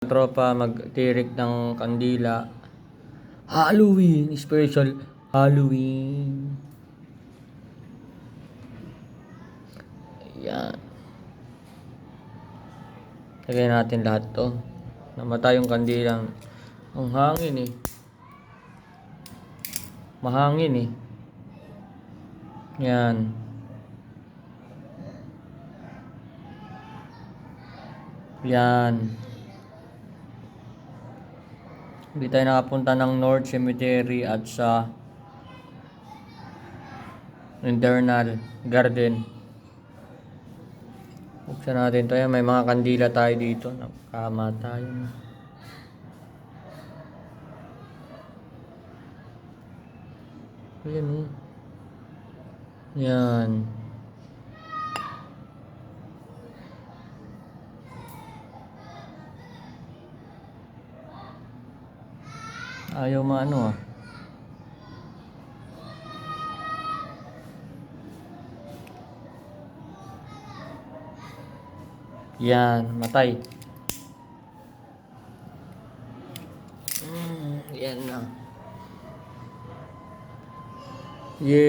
tropa magtirik ng kandila. Halloween! Special Halloween. Yan. Lagay natin lahat to. Namatay yung kandila. Ang hangin eh. Mahangin eh. Yan. Yan. Hindi tayo nakapunta ng North Cemetery at sa internal garden. Buksan natin to. Yan, may mga kandila tayo dito. Nakama tayo. Ayan oh. Ayaw maano ah. Yan, matay. Mm, yan na. Yeah.